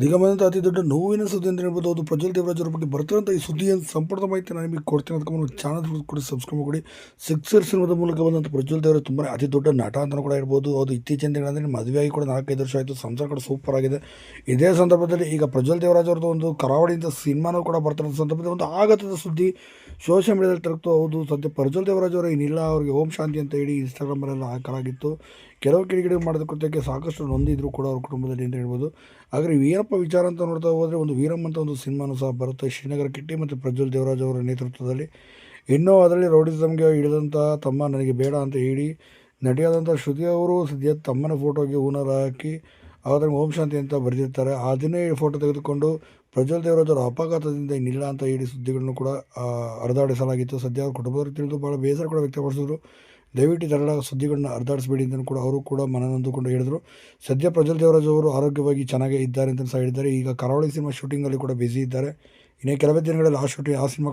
ದಿಗಂಬರಂತ ಅತಿ ದೊಡ್ಡ ನೋವಿನ ಸುದ್ದಿ ಅಂತ ಹೇಳ್ಬೋದು. ಅದು ಪ್ರಜ್ವಲ್ ದೇವರಾಜ್ ಅವರ ಬಗ್ಗೆ ಬರ್ತಿರೋಂಥ ಈ ಸುದ್ದಿಯನ್ನು ಸಂಪೂರ್ಣ ಮಾಹಿತಿ ನಾನು ನಿಮಗೆ ಕೊಡ್ತೀನಿ. ಅದಕ್ಕೆ ಚಾನಲ್ ಕೂಡ ಸಬ್ಸ್ಕ್ರೈಬ್ ಮಾಡಿ. ಸಿಕ್ಸರ್ ಸಿನಿಮಾದ ಮೂಲಕ ಬಂದಂಥ ಪ್ರಜ್ವಲ್ ದೇವರಾಜ್ ತುಂಬಾ ಅತಿ ದೊಡ್ಡ ನಟ ಅಂತಲೂ ಕೂಡ ಇರ್ಬೋದು ಅದು ಇತ್ತೀಚಿನ ದಿನಗಳಲ್ಲಿ ಮದುವೆಯಾಗಿ ಕೂಡ ನಾಲ್ಕೈದು ವರ್ಷ ಆಯಿತು. ಸಂಸಾರ ಕೂಡ ಸೂಪರ್ ಆಗಿದೆ. ಇದೇ ಸಂದರ್ಭದಲ್ಲಿ ಈಗ ಪ್ರಜ್ವಲ್ ದೇವರಾಜ್ ಅವ್ರದ್ದು ಒಂದು ಕರಾವಳಿಯಿಂದ ಸಿನಿಮಾನೂ ಕೂಡ ಬರ್ತಿರೋ ಸಂದರ್ಭದಲ್ಲಿ ಒಂದು ಆಗತದ ಸುದ್ದಿ ಸೋಷಿಯಲ್ ಮೀಡಿಯಾದಲ್ಲಿ ತರಕ್ತು ಹೌದು. ಸದ್ಯ ಪ್ರಜ್ವಲ್ ದೇವರಾಜ್ ಅವರು ಏನಿಲ್ಲ, ಅವರಿಗೆ ಓಂ ಶಾಂತಿ ಅಂತ ಹೇಳಿ ಇನ್ಸ್ಟಾಗ್ರಾಮಲ್ಲೆಲ್ಲ ಹಾಕಲಾಗಿತ್ತು. ಕೆಲವು ಕಿಡಿಗಿಡಿ ಮಾಡಿದ ಕೃತ್ಯಕ್ಕೆ ಸಾಕಷ್ಟು ನೊಂದಿದ್ರು ಕೂಡ ಅವ್ರ ಕುಟುಂಬದಲ್ಲಿ ಅಂತ ಹೇಳ್ಬೋದು. ಆದರೆ ವೀರಪ್ಪ ವಿಚಾರ ಅಂತ ನೋಡ್ತಾ ಹೋದರೆ ಒಂದು ವೀರಮ್ ಅಂತ ಒಂದು ಸಿನಿಮಾನು ಸಹ ಬರುತ್ತೆ. ಶ್ರೀನಗರ ಕಿಟ್ಟಿ ಮತ್ತು ಪ್ರಜ್ವಲ್ ದೇವರಾಜ್ ಅವರ ನೇತೃತ್ವದಲ್ಲಿ. ಇನ್ನೂ ಅದರಲ್ಲಿ ರೌಡಿಸಮ್ಗೆ ಇಳಿದಂಥ ತಮ್ಮ ನನಗೆ ಬೇಡ ಅಂತ ಹೇಳಿ ನಟಿಯಾದಂಥ ಶ್ರುತಿ ಅವರು ಸದ್ಯ ತಮ್ಮನ ಫೋಟೋಗೆ ಹೂನಾರ ಹಾಕಿ ಅದರ ಓಂ ಶಾಂತಿ ಅಂತ ಬರೆದಿರ್ತಾರೆ. ಆ ಅದನ್ನೇ ಫೋಟೋ ತೆಗೆದುಕೊಂಡು ಪ್ರಜ್ವಲ್ ದೇವರಾಜ್ ಅವರ ಅಪಘಾತದಿಂದ ಇನ್ನಿಲ್ಲ ಅಂತ ಹೇಳಿ ಸುದ್ದಿಗಳನ್ನು ಕೂಡ ಹರಿದಾಡಿಸಲಾಗಿತ್ತು ಸದ್ಯ ಅವ್ರ ಕುಟುಂಬದವರು ತಿಳಿದು ಭಾಳ ಬೇಸರ ಕೂಡ ವ್ಯಕ್ತಪಡಿಸಿದ್ರು. ದಯವಿಟ್ಟು ಇದೆಲ್ಲ ಸುದ್ದಿಗಳನ್ನ ಹರಿದಾಡಿಸಬೇಡಿ ಅಂತ ಕೂಡ ಅವರು ಕೂಡ ಮನನೊಂದುಕೊಂಡು ಹೇಳಿದರು. ಸದ್ಯ ಪ್ರಜ್ವಲ್ ದೇವರಾಜ್ ಅವರು ಆರೋಗ್ಯವಾಗಿ ಚೆನ್ನಾಗೇ ಇದ್ದಾರೆ ಅಂತ ಸಹ ಹೇಳಿದ್ದಾರೆ. ಈಗ ಕರಾವಳಿ ಸಿನಿಮಾ ಶೂಟಿಂಗಲ್ಲಿ ಕೂಡ ಬ್ಯುಸಿ ಇದ್ದಾರೆ. ಇನ್ನೇ ಕೆಲವೇ ದಿನಗಳಲ್ಲಿ ಆ ಶೂಟಿಂಗ್, ಆ ಸಿನಿಮಾ